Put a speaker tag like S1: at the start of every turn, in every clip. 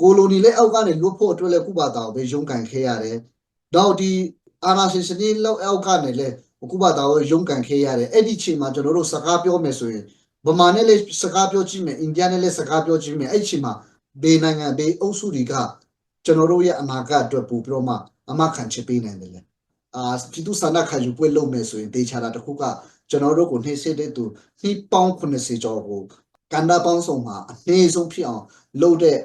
S1: ကိုလိုနီလက်အောက်ကနေလွတ်ဖို့အတွက်လည်းကုဘာတာကိုပဲရုန်းကန်ခဲ့ရတယ်။တော့ဒီအာနာရှင်စနစ်လောက်အောက်ကနေလည်းကုဘာတာကိုရုန်းကန်ခဲ့ရတယ်။အဲ့ဒီချိန်မှာကျွန်တော်တို့စကားပြောမယ်ဆိုရင်ဗမာနဲ့လည်းစကားပြောကြည့်မယ်အိန္ဒိယနဲ့လည်းစကားပြောကြည့်မယ်အဲ့ဒီချိန်မှာဘေးနိုင်ငံဘေးအုပ်စုတွေကကျွန်တော်တို့ရဲ့အနာဂတ်အတွက်ပို့ပြီးတော့မှအမခံချပေးနိုင်တယ်လေ။အာပြည်သူ့ဆန္ဒခံယူပွဲလုပ်မယ်ဆိုရင်တေချာတာတစ်ခုကကျွန်တော်တို့ကိုနှိမ့်စစ်တဲ့သူနှိပေါင်း80ကျော်ကိုကန္တာပေါင်းစုံမှာအနည်းဆုံးဖြစ်အောင်လုပ်တဲ့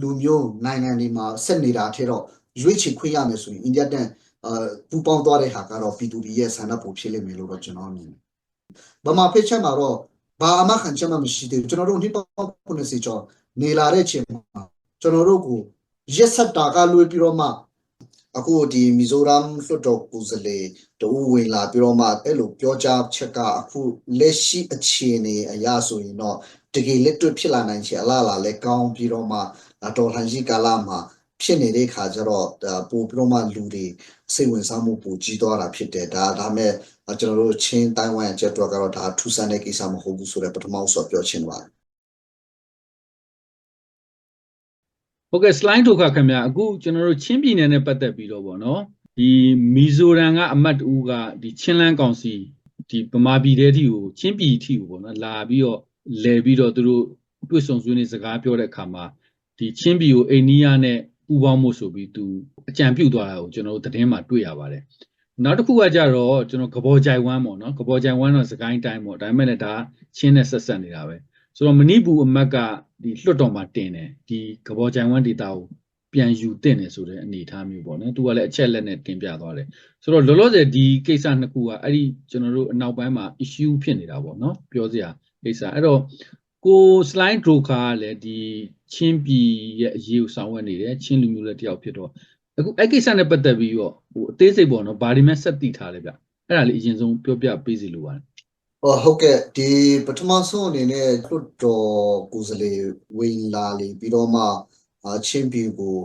S1: လူမျိုးနိုင်ငံတွေမှာဆက်နေတာထဲတော့ရွေးချယ်ခွင့်ရမယ်ဆိုရင်အိန္ဒိယတန်အာပူပေါင်းသွားတဲ့ဟာကတော့ပြည်သူတွေရဲ့ဆန္ဒပုံဖြစ်လိမ့်မယ်လို့တော့ကျွန်တော်မြင်တယ်။ဗမာဖိတ်ချက်မှာတော့ဘာအမခံချက်မှမရှိသေးဘူးကျွန်တော်တို့နှိပေါင်း80ကျော်နေလာတဲ့ချိန်မှာကျွန်တော်တို့ကိုရက်ဆက်တာကလွေးပြီးတော့မှအခုဒီမီဇိုရမ်လွှတ်တော်ကိုယ်စားလှယ်တူဝင်လာပြီးတော့မှအဲ့လိုပြောကြားချက်ကအခုလက်ရှိအခြေအနေအရဆိုရင်တော့တကယ်လက်တွေ့ဖြစ်လာနိုင်ချေအလားအလာလဲကောင်းပြီးတော့မှ တော်လှန်ရေးကာလမှာဖြစ်နေတဲ့ခါကျတော့ဒါပို့ပြီးတော့မှလူတွေစိတ်ဝင်စားမှုပိုကြီးသွားတာဖြစ်တယ်ဒါဒါမဲ့ကျွန်တော်တို့ချင်းတိုင်းဝမ်အချက်တော့ကတော့ဒါထူးဆန်းတဲ့ကိစ္စမဟုတ်ဘူးဆိုတော့ပထမဆုံးပြောချင်ပါတယ်
S2: ဟုတ်ကဲ့ slide ထုတ်ခါခင်ဗျာအခုကျွန်တော်တို့ချင်းပြည်နယ်နဲ့ပတ်သက်ပြီးတော့ဗောနော်ဒီမီဇိုရမ်ကအမတ်တူကဒီချင်းလန်းကောင်စီဒီဗမာပြည်တဲတီကိုချင်းပြည်တီကိုဗောနော်လာပြီးတော့လဲပြီးတော့သူတို့တွေ့ဆုံဆွေးနွေးစကားပြောတဲ့အခါမှာ ဒီချင်းပြည်ကိုအိန္ဒိယနဲ့ပူးပေါင်းမှုဆိုပြီးသူအကြံပြုသွားတာကိုကျွန်တော်တို့သတင်းမှာတွေ့ရပါတယ်နောက်တစ်ခုကကြတော့ကျွန်တော်ကဘောကြိုင်ဝမ်းပေါ့နော်ကဘောကြိုင်ဝမ်းတော့စကိုင်းတိုင်းပေါ့ဒါပေမဲ့လည်းဒါချင်းနဲ့ဆက်ဆက်နေတာပဲဆိုတော့မဏိပူအမတ်ကဒီလွှတ်တော်မှာတင်တယ်ဒီကဘောကြိုင်ဝမ်းဒေတာကိုပြန်ယူတင်တယ်ဆိုတဲ့အနေအထားမျိုးပေါ့နော်သူကလည်းအချက်လက်နဲ့တင်ပြသွားတယ်ဆိုတော့လောလောဆယ်ဒီကိစ္စနှစ်ခုကအဲ့ဒီကျွန်တော်တို့အနောက်ပိုင်းမှာ issue ဖြစ်နေတာပေါ့နော်ပြောစရာကိစ္စအဲ့တော့ကို slide broker ကလည်းဒီ ချင်းပြည်ရဲ့အရေးကိုဆောင်ရွက်နေတယ်ချင်းလူမျိုးလည်းတယောက်ဖြစ်တော့အခုအဲ့ကိစ္စနဲ့ပတ်သက်ပြီးတော့ဟိုအသေးစိတ်ပေါ့နော်ဘာဒီမဲ့ဆက်တည်ထားလဲဗျအဲ့ဒါလေးအရင်ဆုံးပြောပြပေးစီလိုပါတယ်
S1: ဟောဟုတ်ကဲ့ဒီပထမဆုံးအနေနဲ့လွတ်တော်ကိုယ်စားလှယ်ဝင်လာလေပြီးတော့မှအချင်းပြည်ကို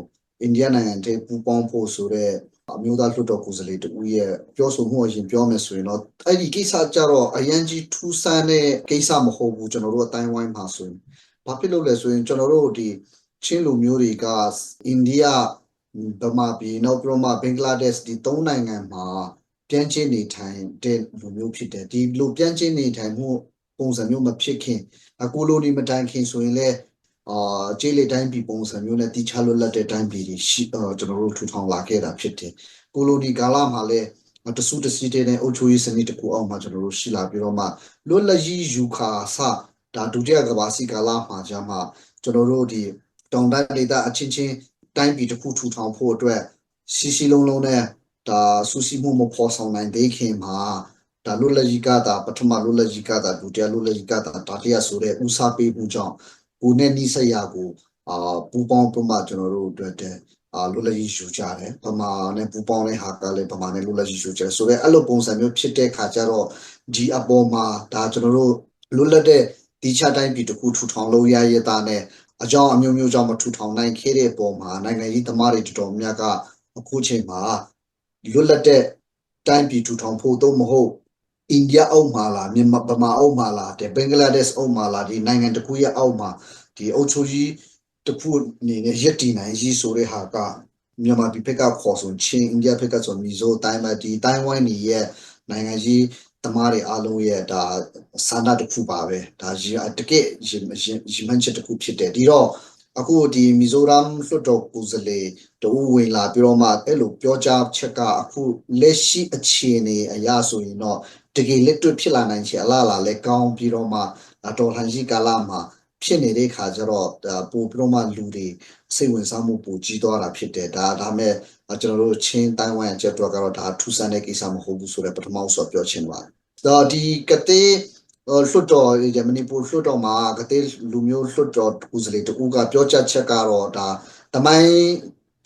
S1: အိန္ဒိယနိုင်ငံတည်းပူပေါင်းဖို့ဆိုတော့အမျိုးသားလွတ်တော်ကိုယ်စားလှယ်တူရဲ့ပြောဆိုမှုအရင်ပြောမယ်ဆိုရင်တော့အဲ့ဒီကိစ္စကြတော့အရန်ကြီးထူးဆန်းတဲ့ကိစ္စမဟုတ်ဘူးကျွန်တော်တို့အတိုင်းဝိုင်းမှာဆိုရင် ဘာဖြစ်လို့လဲဆိုရင်ကျွန်တော်တို့ဒီချင်းလူမျိုးတွေကအိန္ဒိယဗမာပြည်နောက်ပြီးတော့မှဘင်္ဂလားဒေ့ရှ်ဒီသုံးနိုင်ငံမှာပြန်ချင်းနေထိုင်တဲ့လူမျိုးဖြစ်တယ်ဒီလိုပြန်ချင်းနေထိုင်မှုပုံစံမျိုးမဖြစ်ခင်အကိုလိုနီမတိုင်ခင်ဆိုရင်လည်းအာကျေးလေတိုင်းပြည်ပုံစံမျိုးနဲ့တီချလွတ်လပ်တဲ့တိုင်းပြည်တွေရှိအာကျွန်တော်တို့ထူထောင်လာခဲ့တာဖြစ်တယ်ကိုလိုနီကာလမှာလည်းတဆူတစီတဲ့အုပ်ချုပ်ရေးစနစ်တစ်ခုအောက်မှာကျွန်တော်တို့ရှိလာပြီးတော့မှလွတ်လပ်ရေးယူခါစ ဒါဒုတိယကမ္ဘာစစ်ကာလမှာကျမှကျွန်တော်တို့ဒီတောင်တန်းဒေသအချင်းချင်းတိုင်းပြည်တစ်ခုထူထောင်ဖို့အတွက်ရှိရှိလုံးလုံးနဲ့ဒါဆူစီမှုမဖော်ဆောင်နိုင်သေးခင်မှာဒါလွတ်လပ်ကြီးကတာပထမလွတ်လပ်ကြီးကတာဒုတိယလွတ်လပ်ကြီးကတာတတိယဆိုတဲ့ဥစားပေးမှုကြောင့်ကိုနဲ့နိစရာကိုအာပူပေါင်းပမှကျွန်တော်တို့အတွက်တဲ့အာလွတ်လပ်ကြီးယူကြတယ်ဗမာနဲ့ပူပေါင်းတဲ့ဟာကလည်းဗမာနဲ့လွတ်လပ်ကြီးယူကြတယ်ဆိုတော့အဲ့လိုပုံစံမျိုးဖြစ်တဲ့ခါကျတော့ဒီအပေါ်မှာဒါကျွန်တော်တို့လွတ်လပ်တဲ့ ဒီချတိုင်းပြည်တစ်ခုထူထောင်လို့ရရတာနဲ့အကြောင်းအမျိုးမျိုးကြောင့်မထူထောင်နိုင်ခဲ့တဲ့ပုံမှာနိုင်ငံရေးသမားတွေတော်တော်များကအခုချိန်မှာလွတ်လပ်တဲ့တိုင်းပြည်ထူထောင်ဖို့တော့မဟုတ်အိန္ဒိယအောက်မှာလားမြန်မာဗမာအောက်မှာလားတဲ့ဘင်္ဂလားဒေ့ရှ်အောက်မှာလားဒီနိုင်ငံတစ်ခုရဲ့အောက်မှာဒီအုပ်ချုပ်ရေးတစ်ခုအနေနဲ့ရည်တည်နိုင်ရေးဆိုတဲ့ဟာကမြန်မာပြည်ဘက်ကခေါ်ဆိုချင်းအိန္ဒိယဘက်ကဆိုမီဇိုတိုင်းမှာဒီတိုင်းဝိုင်းနေရဲ့နိုင်ငံရေး တမားတွေအားလုံးရဲ့ဒါဆန္ဒတစ်ခုပါပဲဒါရည်တကယ်ရည်ရည်မှန်းချက်တစ်ခုဖြစ်တယ်ဒီတော့အခုဒီမီဇိုရမ်လွှတ်တော်ကိုယ်စားလှယ်တူဝင်လာပြီးတော့မှအဲ့လိုပြောကြားချက်ကအခုလက်ရှိအခြေအနေအရဆိုရင်တော့တကယ်လက်တွေ့ဖြစ်လာနိုင်ချေအလားအလာလဲကောင်းပြီးတော့မှတော်လှန်ရေးကာလမှာ ဖြစ်နေတဲ့ခါကျတော့ပို့ပြီးတော့မှလူတွေစိတ်ဝင်စားမှုပိုကြီးသွားတာဖြစ်တယ်ဒါဒါမဲ့ကျွန်တော်တို့ချင်းတိုင်းဝမ်အချက်တော့ကတော့ဒါထူးဆန်းတဲ့ကိစ္စမဟုတ်ဘူးဆိုတော့ပထမဆုံးပြောချင်ပါတယ်တော့ဒီကတိလွှတ်တော်ဒီမနီပူလွှတ်တော်မှာကတိလူမျိုးလွှတ်တော်ဦးစလေတူကပြောချက်ချက်ကတော့ဒါတမိုင်း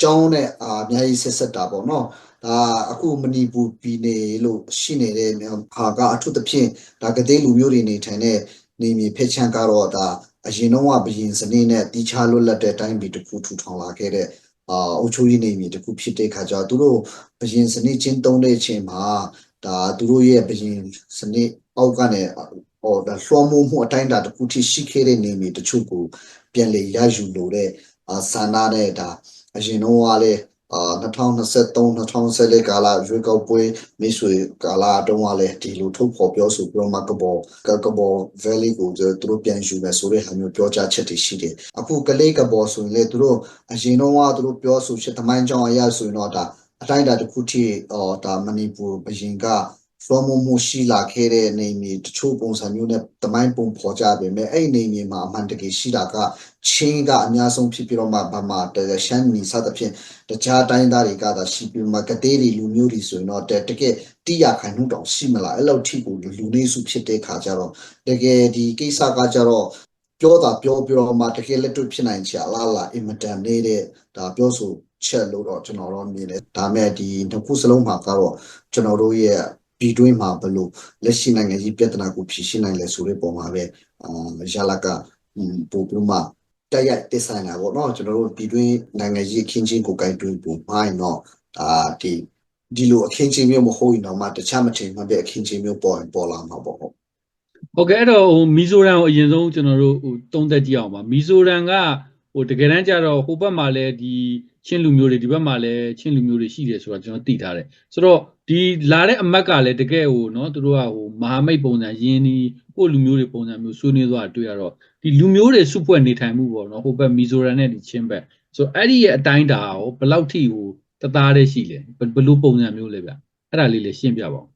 S1: ကျောင်းနဲ့အာအများကြီးဆက်ဆက်တာပေါ့နော်ဒါအခုမနီပူပြည်နေလို့ရှိနေတဲ့ဟာကအထူးသဖြင့်ဒါကတိလူမျိုးတွေနေထိုင်တဲ့နေမြေဖက်ချန်ကတော့ဒါ အရင်တော့ကဘရင်စနစ်နဲ့တီချလွတ်လပ်တဲ့တိုင်းပြည်တစ်ခုထူထောင်လာခဲ့တဲ့အာအုပ်ချုပ်ရေးနေမြေတစ်ခုဖြစ်တဲ့ခါကျတော့သူတို့ဘရင်စနစ်ချင်းတုံးတဲ့အချိန်မှာဒါသူတို့ရဲ့ဘရင်စနစ်အောက်ကနေဟောဒါလွှမ်းမိုးမှုအတိုင်းအတာတစ်ခုထိရှိခဲ့တဲ့နေမြေတချို့ကိုပြန်လေရယူလို့တဲ့အာဆန္ဒနဲ့ဒါအရင်တော့ကလည်း အာ2023 2024ကာလရွေးကောက်ပွဲမိတ်ဆွေကာလတုန်းကလည်းဒီလိုထုတ်ဖော်ပြောဆိုပြီးတော့မှကဘောကဘော valley ကိုသူတို့ပြန်ယူမယ်ဆိုတဲ့ဟာမျိုးပြောကြားချက်တွေရှိတယ်အခုကလေးကဘောဆိုရင်လေသူတို့အရင်တော့ကသူတို့ပြောဆိုချက်တမိုင်းကြောင်းအရာဆိုရင်တော့ဒါအတိုင်းအတာတစ်ခုထိအော်ဒါမဏိပူဘရင်က from မှုရှိလာခဲ့တဲ့နေမြေတချို့ပုံစံမျိုးနဲ့တမိုင်းပုံဖော်ကြပေမဲ့အဲ့နေမြေမှာအမှန်တကယ်ရှိတာကချင်းကအများဆုံးဖြစ်ပြီးတော့မှဗမာတရှမ်းနီစသဖြင့်တခြားတိုင်းသားတွေကသာရှိပြီးမှကတိတွေလူမျိုးတွေဆိုရင်တော့တတကယ်တိရခိုင်နှုတ်တောင်ရှိမလားအဲ့လောက်ထိကိုလူနေစုဖြစ်တဲ့ခါကျတော့တကယ်ဒီကိစ္စကကြတော့ပြောတာပြောပြီးတော့မှတကယ်လက်တွေ့ဖြစ်နိုင်ချာလားလားအင်မတန်နေတဲ့ဒါပြောဆိုချက်လို့တော့ကျွန်တော်တော့မြင်တယ်ဒါမဲ့ဒီတစ်ခုစလုံးမှာကတော့ကျွန်တော်တို့ရဲ့ ပြည်တွင်းမှာဘယ်လိုလက်ရှိနိုင်ငံကြီးပြဿနာကိုဖြေရှင်းနိုင်လဲဆိုတဲ့ပုံမှာပဲအာရလာကပို့ပြီးမှတိုက်ရိုက်တည်ဆိုင်တာပေါ့နော်ကျွန်တော်တို့ပြည်တွင်းနိုင်ငံကြီးအခင်းချင်းကိုကိုင်တွင်းပုံမိုင်းတော့ဒါဒီဒီလိုအခင်းချင်းမျိုးမဟုတ်ရင်တော့မှတခြားမထင်မှပဲအခင်းချင်းမျိုးပေါ်ရင်ပေါ်လာမှာပေါ့ဟုတ်
S2: ဟုတ်ကဲ့အဲ့တော့ဟိုမီဇိုရမ်ကိုအရင်ဆုံးကျွန်တော်တို့ဟိုတုံးသက်ကြည့်အောင်ပါမီဇိုရမ်ကဟိုတကယ်တမ်းကျတော့ဟိုဘက်မှာလည်းဒီ ချင်းလူမျိုးတွေဒီဘက်မှာလည်းချင်းလူမျိုးတွေရှိတယ်ဆိုတော့ကျွန်တော်သိထားတယ်ဆိုတော့ဒီလာတဲ့အမတ်ကလည်းတကယ်ဟိုနော်သူတို့ကဟိုမဟာမိတ်ပုံစံရင်းဒီကိုလူမျိုးတွေပုံစံမျိုးဆွေးနွေးသွားတွေ့ရတော့ဒီလူမျိုးတွေစုဖွဲ့နေထိုင်မှုပေါ့နော်ဟိုဘက်မီဇိုရမ်နဲ့ဒီချင်းဘက်ဆိုတော့အဲ့ဒီရဲ့အတိုင်းတာရောဘယ်လောက်ထိဟိုတသားတည်းရှိလဲဘယ်လိုပုံစံမျိုးလဲဗျအဲ့ဒါလေးလည်းရှင်းပြပါဦး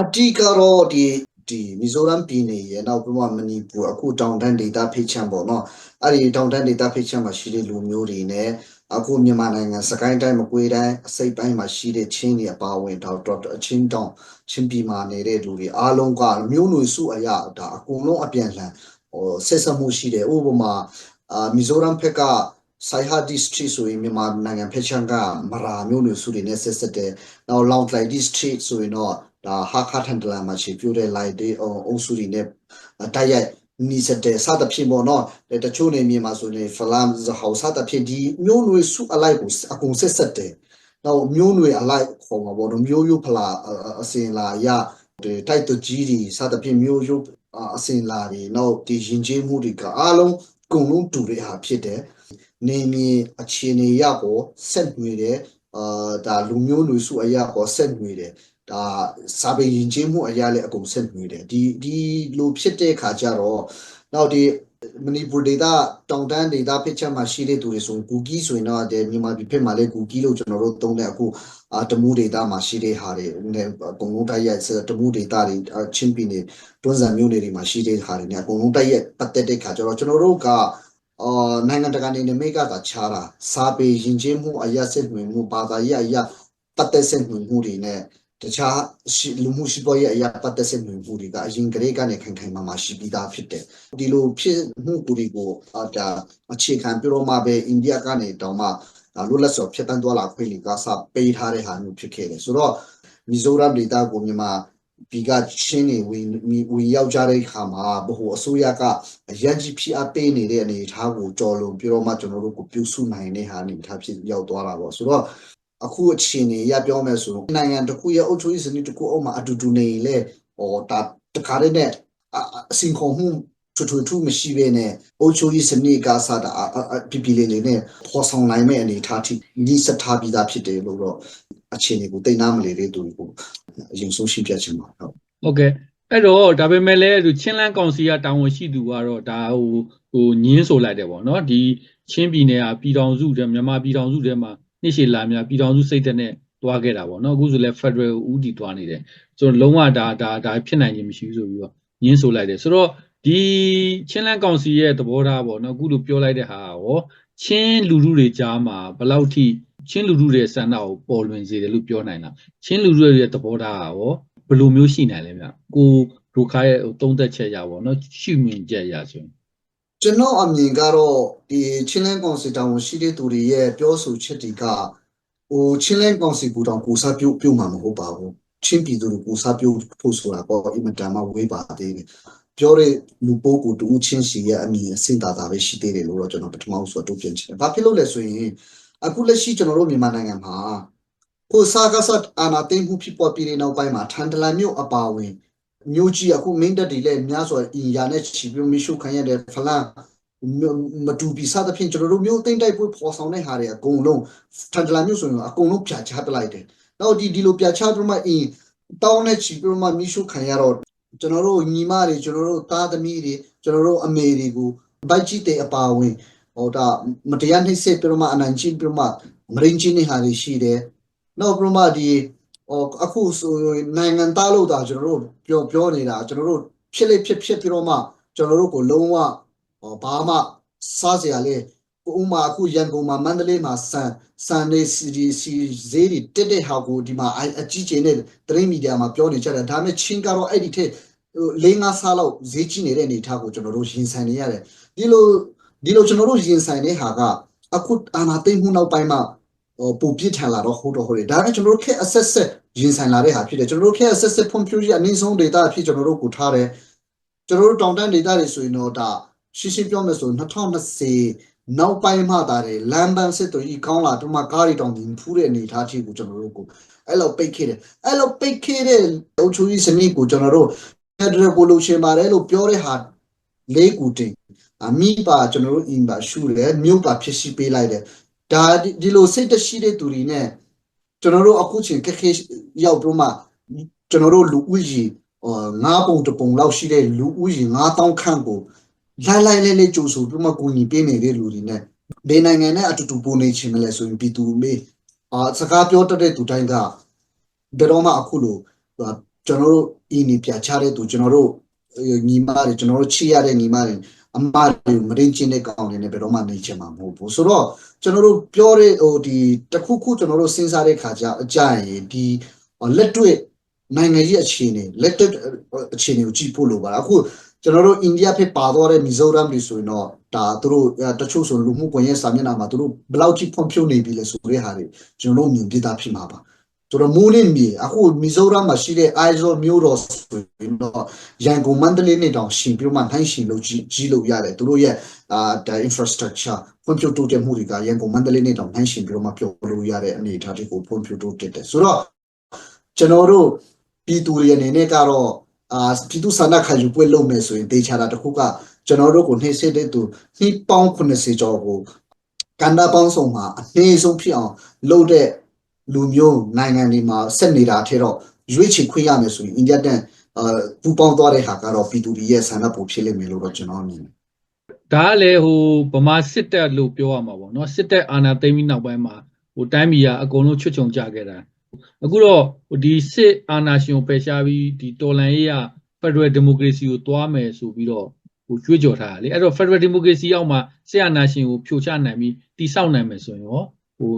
S1: အတိကတော့ဒီဒီမီဇိုရမ်ပြည်နယ်ရဲ့နောက်ပြီးမှမနီပူအခုတောင်တန်းဒေသဖိတ်ချမ်းပေါ့နော်အဲ့ဒီတောင်တန်းဒေသဖိတ်ချမ်းမှာရှိတဲ့လူမျိုးတွေနဲ့ အခုမြန်မာနိုင်ငံစကိုင်းတိုင်းမကွေးတိုင်းအစိပ်ပိုင်းမှာရှိတဲ့ချင်းတွေအပါအဝင်တော့တော့အချင်းတောင်ချင်းပြည်မှာနေတဲ့လူတွေအားလုံးကမျိုးနွယ်စုအရာဒါအကုန်လုံးအပြန်လှန်ဟိုဆက်ဆံမှုရှိတယ်ဥပမာအာမီဇိုရမ်ဖက်ကဆိုင်ဟာ district ဆိုရင်မြန်မာနိုင်ငံဖက်ချန်ကမရာမျိုးနွယ်စုတွေနဲ့ဆက်ဆက်တယ်။နောက် Long Lai district ဆိုရင်တော့ဒါဟာခါထန်တလန်မှာခြေပြိုးတဲ့ light တွေအုပ်စုတွေနဲ့တိုက်ရိုက် နီးစတဲ့စသဖြင့်ပေါ့နော်တချို့နေမြေမှာဆိုရင်ဖလမ်ဇဟောစသဖြင့်ဒီမျိုးနွယ်စုအလိုက်ကိုအကုန်ဆက်ဆက်တယ်နောက်မျိုးနွယ်အလိုက်ခေါ်မှာပေါ့နော်မျိုးရိုးဖလာအစင်လာရတိုက်တကြီးတွေစသဖြင့်မျိုးရိုးအစင်လာတွေနောက်ဒီရင်ကျေးမှုတွေကအားလုံးအကုန်လုံးတူတဲ့ဟာဖြစ်တယ်နေမြေအခြေအနေရပေါ်ဆက်နွယ်တယ်အာဒါလူမျိုးနွယ်စုအရာပေါ်ဆက်နွယ်တယ် ဒါစာပေယဉ်ကျေးမှုအရာလည်းအကုန်ဆက်နွယ်တယ်ဒီဒီလိုဖြစ်တဲ့ခါကျတော့နောက်ဒီမဏိပူဒေတာတောင်တန်းဒေတာဖိချက်မှာရှိတဲ့သူတွေဆိုဂူကီဆိုရင်တော့ဒီမြန်မာပြည်ဖက်မှာလည်းဂူကီလို့ကျွန်တော်တို့သုံးတဲ့အခုအာတမူဒေတာမှာရှိတဲ့ဟာတွေနဲ့အကုန်လုံးတိုက်ရိုက်တမူဒေတာတွေချင်းပြည်နယ်တွန်းစံမျိုးတွေမှာရှိတဲ့ဟာတွေနဲ့အကုန်လုံးတိုက်ရိုက်ပတ်သက်တဲ့ခါကျတော့ကျွန်တော်တို့ကအော်နိုင်ငံတကာနေနဲ့မိကသာခြားတာစာပေယဉ်ကျေးမှုအရာစစ်ဝင်မှုဘာသာရေးအရာပတ်သက်စစ်ဝင်မှုတွေနဲ့ တခြားလူမှုရှိပေါ်ရဲ့အရာပတ်သက်စစ်ဝင်မှုတွေက အရင်ကလေးကနေခိုင်ခိုင်မာမာရှိပြီးသားဖြစ်တယ်ဒီလိုဖြစ်မှုတွေကိုအာဒါအခြေခံပြတော့မှပဲအိန္ဒိယကနေတောင်မှလွတ်လပ်စွာဖြစ်တန်းသွားလာခွင့်တွေကစပေးထားတဲ့ဟာမျိုးဖြစ်ခဲ့တယ်ဆိုတော့မီဇိုရမ်ဒေတာကိုမြန်မာဒီကချင်းနေဝင်ဝင်ရောက်ကြတဲ့ခါမှာဘဟုအစိုးရကအရန်ကြီးဖိအားပေးနေတဲ့အနေအထားကိုကြော်လွန်ပြီးတော့မှကျွန်တော်တို့ကိုပြုစုနိုင်တဲ့ဟာအနေအထားဖြစ်ရောက်သွားတာပေါ့ဆိုတော့ အခုအချိန်နေရပြောမယ်ဆိုနိုင်ငံတစ်ခုရဲ့အုပ်ချုပ်ရေးစနစ်တစ်ခုအောက်မှာအတူတူနေလေဟောဒါတခါတည်းနဲ့အစင်ခုံမှုထွထွထွမရှိဘဲနဲ့အုပ်ချုပ်ရေးစနစ်ကစားတာပြပြလေးလေးနဲ့ပေါ်ဆောင်နိုင်မဲ့အနေအထားထိညီစထားပြီးသားဖြစ်တယ်လို့တော့အခြေအနေကိုတိတ်နာမလေတဲ့သူတွေကိုအရင်ဆုံးရှင်းပြချင်ပါဟုတ်
S2: ဟုတ်ကဲ့အဲ့တော့ဒါပေမဲ့လည်းသူချင်းလန်းကောင်စီကတာဝန်ရှိသူကတော့ဒါဟိုဟိုညင်းဆိုလိုက်တယ်ပေါ့နော်ဒီချင်းပြည်နယ်ကပြည်တော်စုတဲ့မြန်မာပြည်တော်စုထဲမှာ နှစ်ရှည်လာများပြည်တော်စုစိတ်သက်နဲ့တွားခဲ့တာပေါ့နော်အခုဆိုလဲ Federal ဦးတည်တွားနေတယ်ဆိုတော့လုံးဝဒါဒါဒါဖြစ်နိုင်ခြင်းမရှိဘူးဆိုပြီးတော့ညင်းဆိုလိုက်တယ်ဆိုတော့ဒီချင်းလန်းကောင်စီရဲ့သဘောထားပေါ့နော်အခုလိုပြောလိုက်တဲ့ဟာရောချင်းလူလူတွေကြားမှာဘယ်လောက်ထိချင်းလူလူတွေစံတာကိုပေါ်လွင်စေတယ်လို့ပြောနိုင်လားချင်းလူလူတွေရဲ့သဘောထားရောဘယ်လိုမျိုးရှိနိုင်လဲဗျကိုဒုခရဲ့သုံးသက်ချက်ရပါတော့ရှုမြင်ချက်ရဆိုရင်
S1: ကျွန်တော်အမြင်ကတော့ဒီချင်းလန်းကောင်စီတောင်ရှိတဲ့သူတွေရဲ့ပြောဆိုချက်တွေကဟိုချင်းလန်းကောင်စီကိုတောင်ကိုစားပြုတ်ပြုတ်မှာမဟုတ်ပါဘူးချင်းပြည်သူတွေကိုစားပြုတ်ဖို့ဆိုတာပေါ့အင်မတန်မှဝေးပါသေးတယ်ပြောတဲ့လူပိုးကိုတူချင်းစီရဲ့အမြင်အစင်သာသာပဲရှိသေးတယ်လို့တော့ကျွန်တော်ပထမဆုံးတို့ပြင်ချင်တယ်။ဘာဖြစ်လို့လဲဆိုရင်အခုလက်ရှိကျွန်တော်တို့မြန်မာနိုင်ငံမှာကိုစားကစားအာနာသိမ့်မှုဖြစ်ပေါ်ပြီးတဲ့နောက်ပိုင်းမှာထန်တလန်မြို့အပါဝင် မြို့ကြီးအခုမင်းတပ်တွေလည်းများစွာအင်ယာနဲ့ချီပြီးမီရှုခံရတဲ့ဖလန်မတူပီစသဖြင့်ကျွန်တော်တို့မျိုးသိမ့်တိုက်ပွဲပေါ်ဆောင်တဲ့ဟာတွေအကုန်လုံးထန်တလာမျိုးဆိုရင်အကုန်လုံးပြချပလိုက်တယ်နောက်ဒီဒီလိုပြချပြမှအင်းတောင်းနဲ့ချီပြမှမိရှုခံရတော့ကျွန်တော်တို့ညီမတွေကျွန်တော်တို့သားသမီးတွေကျွန်တော်တို့အမေတွေကိုဘိုက်ကြီးတဲ့အပါဝင်ဟောဒါမတရားနှိပ်စက်ပြမှအနိုင်ချင်းပြမှမရင်းချင်းနေဟာတွေရှိတယ်နောက်ပြမှဒီ ဟောအခုဆိုနိုင်ငံသားလို့ဒါကျွန်တော်တို့ပြောပြောနေတာကျွန်တော်တို့ဖြစ်လေဖြစ်ဖြစ်ပြမှကျွန်တော်တို့ကိုလုံးဝဟောဘာမှစားစရာလေဥမာအခုရန်ကုန်မှာမန္တလေးမှာစံစံနေစီဒီစီဈေးတွေတက်တဲ့ဟာကိုဒီမှာအကြီးကျယ်နဲ့သတင်းမီဒီယာမှာပြောနေကြတယ်ဒါပေမဲ့ချင်းကတော့အဲ့ဒီထက်လေးငါးဆလောက်ဈေးကြီးနေတဲ့အနေအထားကိုကျွန်တော်တို့ရင်ဆိုင်နေရတယ်ဒီလိုဒီလိုကျွန်တော်တို့ရင်ဆိုင်တဲ့ဟာကအခုအာနာသိမ့်မှုနောက်ပိုင်းမှာဟို ပူပြစ်ထန်လာတော့ဟုတ်တော့ဟုတ်တယ်ဒါကကျွန်တော်တို့ခက်အဆက်ဆက်ရင်ဆိုင်လာတဲ့ဟာဖြစ်တယ်ကျွန်တော်တို့ခက်အဆက်ဆက်ဖွံ့ဖြိုးရေးအနည်းဆုံး data အဖြစ်ကျွန်တော်တို့ကိုထားတယ်ကျွန်တော်တို့တောင်တန်း data တွေဆိုရင်တော့ဒါရှင်းရှင်းပြောမယ်ဆို2020နောက်ပိုင်းမှသာတယ်လမ်းပန်းစစ်တို့ဤကောင်းလာတော့မှကားတွေတောင်တင်ဖူးတဲ့အနေအထားထိကိုကျွန်တော်တို့ကိုအဲ့လိုပိတ်ခဲ့တယ်အဲ့လိုပိတ်ခဲ့တဲ့အုပ်ချုပ်ရေးစနစ်ကိုကျွန်တော်တို့ federal ကိုလို့ရှင်ပါတယ်လို့ပြောတဲ့ဟာလေးကူတင်အမိပါကျွန်တော်တို့အင်ပါရှုတယ်မြို့ပါဖြစ်ရှိပေးလိုက်တယ် ဒါဒီလိုစိတ်တရှိတဲ့သူတွေနဲ့ကျွန်တော်တို့အခုချိန်ခက်ခဲရောက်တော့မှကျွန်တော်တို့လူဦးရေငါးပုံတပုံလောက်ရှိတဲ့လူဦးရေ9000ခန့်ကိုလိုက်လိုက်လေးလေးကြိုဆိုပြီးမှကူညီပေးနေတဲ့လူတွေနဲ့ဘယ်နိုင်ငံနဲ့အတူတူပုံနေချင်မလဲဆိုရင်ပြည်သူမေးအာစကားပြောတတ်တဲ့သူတိုင်းကဘယ်တော့မှအခုလိုကျွန်တော်တို့အင်းနေပြချတဲ့သူကျွန်တော်တို့ညီမတွေကျွန်တော်တို့ချီရတဲ့ညီမတွေ အမတွေမရင်းချင်းတဲ့ကောင်တွေနဲ့ဘယ်တော့မှနေချင်မှာမဟုတ်ဘူးဆိုတော့ကျွန်တော်တို့ပြောတဲ့ဟိုဒီတခုခုကျွန်တော်တို့စဉ်းစားတဲ့ခါကျအကြရင်ဒီလက်တွေ့နိုင်ငံကြီးအခြေအနေလက်တွေ့အခြေအနေကိုကြည့်ဖို့လိုပါလားအခုကျွန်တော်တို့အိန္ဒိယဖြစ်ပါသွားတဲ့မီဇိုရမ်တွေဆိုရင်တော့ဒါသူတို့တချို့ဆိုလူမှုကွန်ရက်စာမျက်နှာမှာသူတို့ဘယ်လောက်ထိဖွံ့ဖြိုးနေပြီလဲဆိုတဲ့ဟာတွေကျွန်တော်တို့မြင်ပြတာဖြစ်မှာပါ ဆိုတော့မူးနေမြေအခုမီဇိုရမ်မှာရှိတဲ့ ISO မျိုးတော်ဆိုရင်တော့ရန်ကုန်မန္တလေးနဲ့တောင်ရှင်ပြီးမှနှိုင်းရှင်လို့ကြီးကြီးလို့ရတယ်သူတို့ရဲ့အာဒါ infrastructure ဖွံ့ဖြိုးတိုးတက်မှုတွေကရန်ကုန်မန္တလေးနဲ့တောင်နှိုင်းရှင်ပြီးတော့မှပြောလို့ရတဲ့အနေအထားတွေကိုဖွံ့ဖြိုးတိုးတက်တယ်ဆိုတော့ကျွန်တော်တို့ပြည်သူတွေအနေနဲ့ကတော့အာပြည်သူဆန္ဒခံယူပွဲလုပ်မယ်ဆိုရင်တေချာတာတစ်ခုကကျွန်တော်တို့ကိုနှိမ့်ဆက်တဲ့သူနှိပေါင်း80ကျော်ကိုကန္တာပေါင်းဆောင်မှာအနည်းဆုံးဖြစ်အောင်လုပ်တဲ့ လူမျိုးနိုင်ငံတွေမှာဆက်နေတာထဲတော့ရွေးချယ်ခွင့်ရမယ်ဆိုရင်အိန္ဒိယတန်အာပူပေါင်းသွားတဲ့ဟာကတော့ပြည်သူတွေရဲ့ဆန္ဒပိုဖြစ်လိမ့်မယ်လို့တော့ကျွန်တော်မြင်တယ်
S2: ဒါကလည်းဟိုဗမာစစ်တပ်လို့ပြောရမှာပေါ့နော်စစ်တပ်အာဏာသိမ်းပြီးနောက်ပိုင်းမှာဟိုတိုင်းပြည်ကအကုန်လုံးချွတ်ချုံကြခဲ့တာအခုတော့ဒီစစ်အာဏာရှင်ကိုပယ်ရှားပြီးဒီတော်လန်ရေးက Federal Democracy ကိုသွားမယ်ဆိုပြီးတော့ဟိုကြွေးကြော်ထားတာလေအဲ့တော့ Federal Democracy အောက်မှာစစ်အာဏာရှင်ကိုဖြိုချနိုင်ပြီးတိဆောက်နိုင်မယ်ဆိုရင်ရောဟို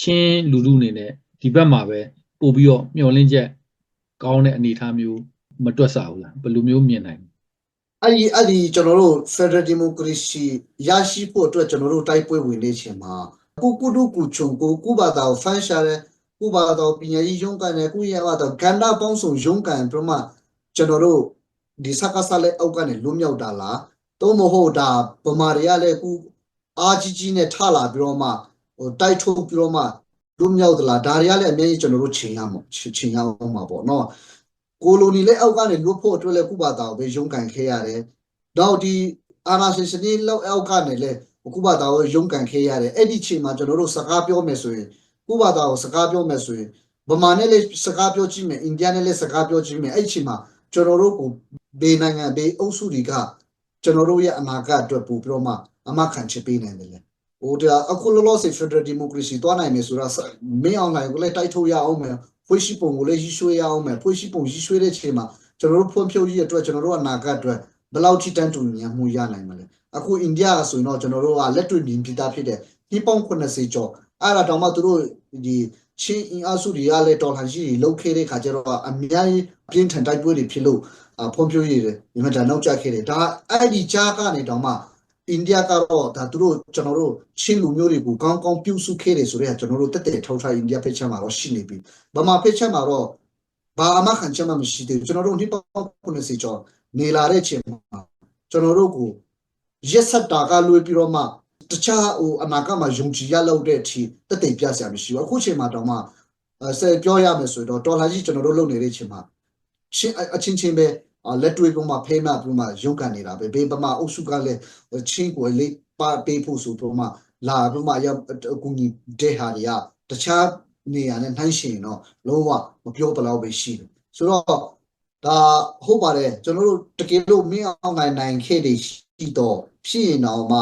S2: ချင်းလူလူအနေနဲ့ဒီဘက်မှာပဲပို့ပြီးတော့မျှော်လင့်ချက်ကောင်းတဲ့အနေအထားမျိုးမတွက်ဆဘူးလားဘယ်လိုမျိုးမြင်နိုင်
S1: အဲ့ဒီအဲ့ဒီကျွန်တော်တို့ Federal Democracy ရရှိဖို့အတွက်ကျွန်တော်တို့တိုက်ပွဲဝင်နေချိန်မှာကုကုဒုကုချုံကိုကုဘာတာကိုဖန်ရှာတဲ့ကုဘာတာပညာရေးရုံးကန်နဲ့ကုရဘာတာကန္တာပေါင်းစုံရုံးကန်ပြမကျွန်တော်တို့ဒီစကားစားလက်အောက်ကနေလွတ်မြောက်တာလားသို့မဟုတ်ဒါဗမာတွေကလည်းကုအာကြီးကြီးနဲ့ထလာပြီးတော့မှ ဟိုတိုက်ထုတ်ပြီးတော့မှလွတ်မြောက်သလားဒါတွေကလည်းအများကြီးကျွန်တော်တို့ချိန်ရမှာချိန်ရအောင်မှာပေါ့နော်ကိုလိုနီလည်းအောက်ကနေလွတ်ဖို့အတွက်လည်းကုဘာတာကိုပဲရုံးကန်ခဲ့ရတယ်တော့ဒီအာနာရှင်စနစ်လောက်အောက်ကနေလည်းကုဘာတာကိုရုံးကန်ခဲ့ရတယ်အဲ့ဒီချိန်မှာကျွန်တော်တို့စကားပြောမယ်ဆိုရင်ကုဘာတာကိုစကားပြောမယ်ဆိုရင်ဗမာနဲ့လည်းစကားပြောကြည့်မယ်အိန္ဒိယနဲ့လည်းစကားပြောကြည့်မယ်အဲ့ဒီချိန်မှာကျွန်တော်တို့ကိုဘေးနိုင်ငံဘေးအုပ်စုတွေကကျွန်တော်တို့ရဲ့အနာဂတ်အတွက်ပို့ပြီးတော့မှအမခံချပေးနိုင်တယ်လေ ဟိုဒါအခုလောလောဆယ် Federal Democracy တွားနိုင်မယ်ဆိုတာမင်းအောင်နိုင်ကိုလည်းတိုက်ထုတ်ရအောင်မယ်ဖွေးရှိပုံကိုလည်းရည်ရွှေရအောင်မယ်ဖွေးရှိပုံရည်ရွှေတဲ့ချိန်မှာကျွန်တော်တို့ဖွံ့ဖြိုးရေးအတွက်ကျွန်တော်တို့အနာဂတ်အတွက်ဘယ်လောက်ထိတန်းတူညီမှုရနိုင်မလဲအခုအိန္ဒိယဆိုရင်တော့ကျွန်တော်တို့ကလက်တွေ့မြင်ပြတာဖြစ်တဲ့ဒီပေါင်း80ကျော်အဲ့ဒါတောင်မှသူတို့ဒီချင်းအင်အားစုတွေကလည်းတော်လှန်ရေးတွေလုပ်ခဲ့တဲ့ခါကျတော့အများကြီးပြင်းထန်တိုက်ပွဲတွေဖြစ်လို့ဖွံ့ဖြိုးရေးတွေမြန်မာဒါနောက်ကျခဲ့တယ်ဒါအဲ့ဒီကြားကနေတောင်မှ အိန္ဒိယကတော့ဒါသူတို့ကျွန်တော်တို့ချင်းလူမျိုးတွေကိုကောင်းကောင်းပြုစုခဲ့တယ်ဆိုတော့ကျွန်တော်တို့တက်တက်ထောက်ထားအိန္ဒိယဖိတ်ချက်မှာတော့ရှိနေပြီဗမာဖိတ်ချက်မှာတော့ဘာအမှခံချက်မှမရှိသေးဘူးကျွန်တော်တို့ဒီပေါင်း90ကျော်နေလာတဲ့ချိန်မှာကျွန်တော်တို့ကိုရက်ဆက်တာကလွေးပြီးတော့မှတခြားဟိုအနာကမှာယုံကြည်ရလောက်တဲ့အထိတက်တက်ပြစရာမရှိဘူးအခုချိန်မှာတော့မှဆယ်ပြောရမယ်ဆိုတော့တော်လာကြီးကျွန်တော်တို့လုပ်နေတဲ့ချိန်မှာချင်းအချင်းချင်းပဲအာ လက်တွေ့ကမှဖဲနာပြီးမှရုပ်ကန်နေတာပဲဘေးပမာအုပ်စုကလည်းချင်းကိုလေးပါပေးဖို့ဆိုတော့မှလာပြီးမှရအကူကြီးတဲ့ဟာတွေကတခြားနေရာနဲ့နှိုင်းရှင်တော့လုံးဝမပြောဘလောက်ပဲရှိတယ်ဆိုတော့ဒါဟုတ်ပါတယ်ကျွန်တော်တို့တကယ်လို့မင်းအောင်နိုင်နိုင်ခဲ့တယ်ရှိတော့ဖြစ်ရင်တော့မှ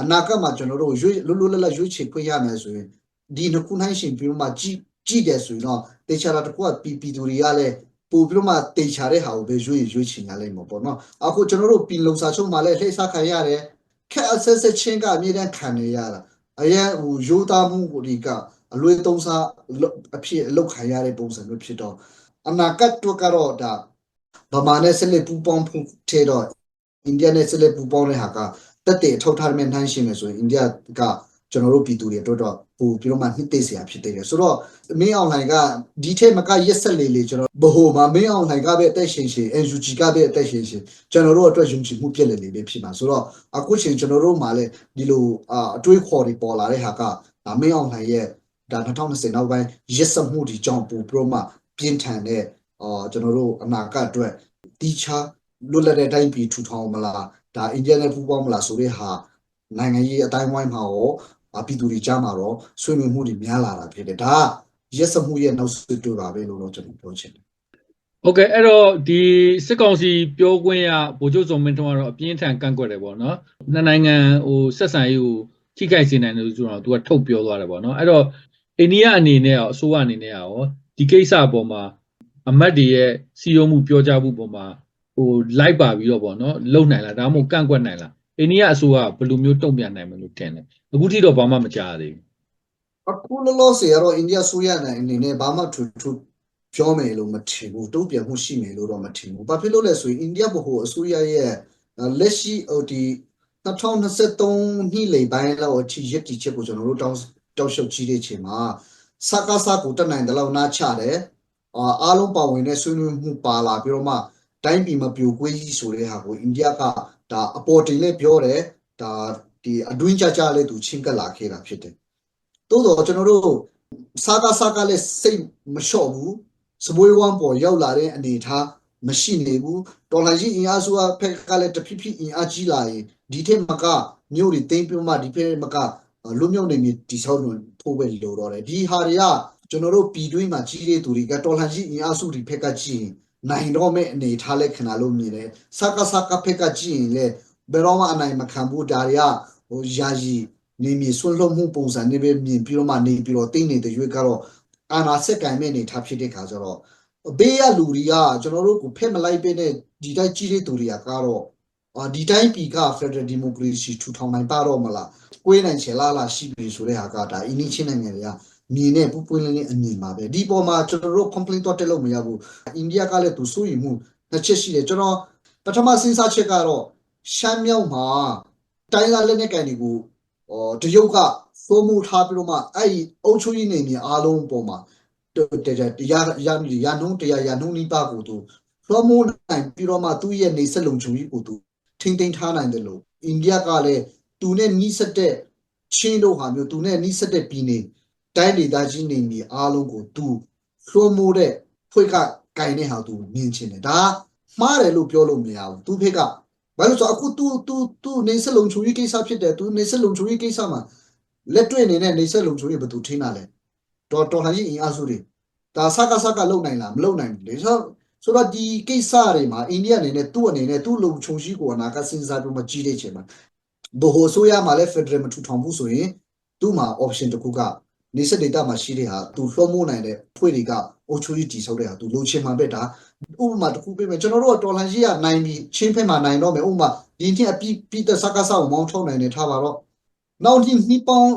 S1: အနာဂတ်မှာကျွန်တော်တို့ရွေးလွတ်လွတ်လပ်လပ်ရွေးချယ်ခွင့်ရမယ်ဆိုရင်ဒီနှစ်ခုနှိုင်းရှင်ပြီးမှကြည့်ကြည့်တယ်ဆိုရင်တော့တေချာတာတစ်ခုကပီပီသူတွေကလည်း ပို့ပြီးတော့မှတေချာတဲ့ဟာကိုပဲရွေးရွေးချင်ရလိမ့်မှာပေါ့နော်အခုကျွန်တော်တို့ပြည်လုံစာချုပ်မှာလည်းလှည့်စားခံရတယ်ခက်အဆက်ဆက်ချင်းကအမြဲတမ်းခံနေရတာအရင်ဟိုရိုးသားမှုကိုဒီကအလွေသုံးစားအဖြစ်အလောက်ခံရတဲ့ပုံစံမျိုးဖြစ်တော့အနာဂတ်တော့ကတော့ဒါဗမာနဲ့ဆက်လက်ပူပေါင်းဖို့ထဲတော့အိန္ဒိယနဲ့ဆက်လက်ပူပေါင်းတဲ့ဟာကတက်တဲ့အထောက်ထားမဲ့နှိုင်းရှင်းမယ်ဆိုရင်အိန္ဒိယက ကျွန်တော်တို့ပြည်သူတွေအတွက်တော့ပို့ပြီးတော့မှနှစ်သိစရာဖြစ်တယ်ဆိုတော့မင်းအောင်လှိုင်ကဒီထက်မကရက်ဆက်လေးလေးကျွန်တော်ဘိုမှာမင်းအောင်လှိုင်ကပဲအသက်ရှင်ရှင် NUG ကပဲအသက်ရှင်ရှင်ကျွန်တော်တို့အတွက်ယုံကြည်မှုပြည့်လေလေးပဲဖြစ်မှာဆိုတော့အခုချိန်ကျွန်တော်တို့မှာလည်းဒီလိုအတွေးခေါ်တွေပေါ်လာတဲ့ဟာကဒါမင်းအောင်လှိုင်ရဲ့ဒါ2020နောက်ပိုင်းရက်ဆက်မှုဒီကြောင့်ပို့ပြီးတော့မှပြင်းထန်တဲ့အာကျွန်တော်တို့အနာဂတ်အတွက်တီချာလွတ်လပ်တဲ့အတိုင်းပြည်ထူထောင်မလားဒါအိန္ဒိယနဲ့ပူးပေါင်းမလားဆိုတဲ့ဟာနိုင်ငံရေးအတိုင်းဝိုင်းမှာရောအ ပြည်သူတွေကြားမှာတော့ဆွေးနွေးမှုတွေများလာတာဖြစ်တယ်ဒါကရက်စမှုရဲ့နောက်ဆွေးတွေ့ပါပဲလို့တော့ကျွန်တော်ပြောချင်တယ်
S2: ဟုတ်ကဲ့အဲ့တော့ဒီစစ်ကောင်စီပြောခွင့်ရဗိုလ်ချုပ်စုံမင်းထွန်းကတော့အပြင်းထန်ကန့်ကွက်တယ်ပေါ့နော်နှစ်နိုင်ငံဟိုဆက်ဆံရေးကိုထိခိုက်စေနိုင်တယ်လို့ဆိုတော့သူကထုတ်ပြောသွားတယ်ပေါ့နော်အဲ့တော့အိန္ဒိယအနေနဲ့ရောအစိုးရအနေနဲ့ရောဒီကိစ္စအပေါ်မှာအမတ်တွေရဲ့စီယုံမှုပြောကြားမှုပေါ်မှာဟိုလိုက်ပါပြီးတော့ပေါ့နော်လုံနိုင်လားဒါမှမဟုတ်ကန့်ကွက်နိုင်လား အိန္ဒိယအစိုးရဘယ်လိုမျိုးတုံ့ပြန်နိုင်မလို့ထင်လဲအခုထိတော့ဘာမှမကြားသေးဘူး
S1: အခုလောလောဆယ်ကတော့အိန္ဒိယဆိုရနိုင်အနေနဲ့ဘာမှထူထူပြောမယ်လို့မထင်ဘူးတုံ့ပြန်မှုရှိမယ်လို့တော့မထင်ဘူးဘာဖြစ်လို့လဲဆိုရင်အိန္ဒိယဘဟုအစိုးရရဲ့လက်ရှိဟိုဒီ2023နှစ်လပိုင်းလောက်အထိရည်တည်ချက်ကိုကျွန်တော်တို့တောင်းတောက်လျှောက်ကြည့်တဲ့အချိန်မှာစကားစားကိုတက်နိုင်တယ်လို့နားချတယ်အာအားလုံးပါဝင်တဲ့ဆွေးနွေးမှုပါလာပြီးတော့မှတိုင်းပြည်မပြိုကွေးကြီးဆိုတဲ့ဟာကိုအိန္ဒိယက ဒါအပေါ်တင်လေးပြောတယ်ဒါဒီအတွင်းကြကြလေးသူချင်းကပ်လာခဲ့တာဖြစ်တယ်တိုးတော့ကျွန်တော်တို့စားကားစားကားလေးစိတ်မလျှော့ဘူးစပွေးဝမ်းပေါ်ရောက်လာတဲ့အနေအထားမရှိနေဘူးတော်လှန်ရေးအင်အားစုကဖက်ကလည်းတဖြည်းဖြည်းအင်အားကြီးလာရင်ဒီထက်မကမြို့တွေတိမ့်ပြမှဒီဖက်မကလွတ်မြောက်နေပြီတိဆောက်လို့ဖို့ပဲလိုတော့တယ်ဒီဟာတွေကကျွန်တော်တို့ပြည်တွင်းမှာကြီးတဲ့သူတွေကတော်လှန်ရေးအင်အားစုတွေဖက်ကကြည့်ရင် နိုင်တော့မဲ့အနေထားလဲခဏလို့မြင်တယ်စကားစကားဖက်ကကြည့်ရင်လဲဘယ်တော့မှအနိုင်မခံဘူးဒါတွေကဟိုယာယီနေမြေဆွန့်လွတ်မှုပုံစံနဲ့ပဲမြင်ပြီးတော့မှနေပြီးတော့တင်းနေတဲ့ရွေးကတော့အာနာစက်ကင်မဲ့အနေထားဖြစ်တဲ့ခါကျတော့ဘေးရလူတွေကကျွန်တော်တို့ကိုဖက်မလိုက်ပေးတဲ့ဒီတိုင်းကြီးတဲ့သူတွေကကတော့အာဒီတိုင်းပြည်က Federal Democracy ထူထောင်နိုင်ပါတော့မလားကိုယ်နိုင်ချေလာလာရှိပြီဆိုတဲ့ဟာကဒါအင်းချင်းချင်းနိုင်ငံတွေက မြင်နဲ့ပူပွင့်လင်းလင်းအမြင်ပါပဲဒီပေါ်မှာကျွန်တော်တို့ complaint တော့တက်လို့မရဘူးအိန္ဒိယကလည်းသူစိုးရိမ်မှုနှစ်ချက်ရှိတယ်ကျွန်တော်ပထမစဉ်းစားချက်ကတော့ရှမ်းမြောက်မှာတိုင်းလာလက်နက်ကန်တွေကိုဟောတရုတ်ကစိုးမှုထားပြီးတော့မှအဲ့ဒီအုပ်ချုပ်ရေးနေမြေအားလုံးပေါ်မှာတရားတရားရရနှုံးတရားရနှုံးနိပါကိုသူလွှမ်းမိုးနိုင်ပြီးတော့မှသူ့ရဲ့နေဆက်လုံခြုံရေးကိုသူထိမ့်သိမ်းထားနိုင်တယ်လို့အိန္ဒိယကလည်းသူနဲ့နီးစပ်တဲ့ချင်းတို့ဟာမျိုးသူနဲ့နီးစပ်တဲ့ပြည်နေ တိုင်းဒေသကြီးနေမြေအားလုံးကိုသူလွှမ်းမိုးတဲ့ဖွဲ့ကကင်တဲ့ဟာသူမြင်ချင်တယ်ဒါမှားတယ်လို့ပြောလို့မရဘူးသူဖက်ကဘာလို့ဆိုအခု तू तू तू နေဆက်လုံခြုံရေးကိစ္စဖြစ်တယ် तू နေဆက်လုံခြုံရေးကိစ္စမှာလက်တွေ့အနေနဲ့နေဆက်လုံခြုံရေးဘယ်သူထိန်းတာလဲတော်တော်လှန်ရေးအင်အားစုတွေဒါစကားစကားလုံနိုင်လားမလုံနိုင်ဘူးလေဆိုတော့ဆိုတော့ဒီကိစ္စတွေမှာအိန္ဒိယအနေနဲ့သူ့အနေနဲ့သူ့လုံခြုံရှိကိုအနာကစဉ်းစားပြီးမှကြီးတဲ့ချိန်မှာဘဟိုဆိုရမှာလဲ Federal မထူထောင်ဘူးဆိုရင်သူ့မှာ option တစ်ခုက နေဆက် data မှာရှိတဲ့ဟာသူလွှမ်းမိုးနိုင်တဲ့ဖွဲ့တွေကအုတ်ချိုးကြီးတည်ဆောက်တဲ့ဟာသူလိုချင်မှပဲဒါဥပမာတစ်ခုပြမယ်ကျွန်တော်တို့ကတော်လန်ကြီးကနိုင်ပြီးချင်းဖက်မှာနိုင်တော့မယ်ဥပမာဒီနှစ်အပြီးပြီးတဲ့စကားဆောက်မောင်းထုတ်နိုင်တယ်ထားပါတော့နောက်ဒီနှစ်ပေါင်း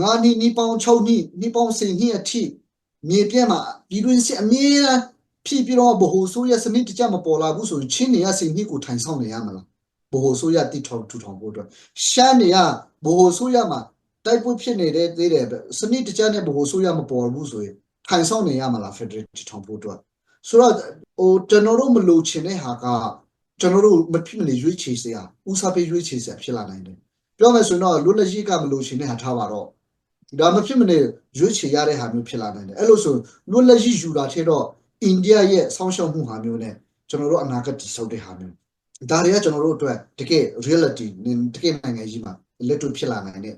S1: ငါးနှစ်နှစ်ပေါင်း6နှစ်နှစ်ပေါင်း10နှစ်အထိမြေပြက်မှာပြည်တွင်းစစ်အမြဲတမ်းဖြစ်ပြီးတော့ဘဟိုဆိုရစနစ်တကျမပေါ်လာဘူးဆိုရင်ချင်းနေရစင်နှစ်ကိုထိုင်ဆောင်နေရမလားဘဟိုဆိုရတိထောင်ထူထောင်ဖို့အတွက်ရှမ်းနေရဘဟိုဆိုရမှာ တိုက်ပွဲဖြစ်နေတဲ့သေးတယ်စနစ်တကျနဲ့ဘဟိုဆိုရမပေါ်ဘူးဆိုရင်ထိုင်ဆောင်နေရမလားဖက်ဒရယ်တီထောင်ဖို့အတွက်ဆိုတော့ဟိုကျွန်တော်တို့မလိုချင်တဲ့ဟာကကျွန်တော်တို့မဖြစ်မနေရွေးချယ်စရာဥစားပေးရွေးချယ်စရာဖြစ်လာနိုင်တယ်ပြောမယ်ဆိုရင်တော့လွတ်လပ်ရေးကမလိုချင်တဲ့ဟာထားပါတော့ဒါမဖြစ်မနေရွေးချယ်ရတဲ့ဟာမျိုးဖြစ်လာနိုင်တယ်အဲ့လိုဆိုလွတ်လပ်ရေးယူတာထဲတော့အိန္ဒိယရဲ့ဆောင်းရှောက်မှုဟာမျိုးနဲ့ကျွန်တော်တို့အနာဂတ်တည်ဆောက်တဲ့ဟာမျိုးဒါတွေကကျွန်တော်တို့အတွက်တကယ် reality တကယ်နိုင်ငံကြီးမှာလက်တွေ့ဖြစ်လာနိုင်တဲ့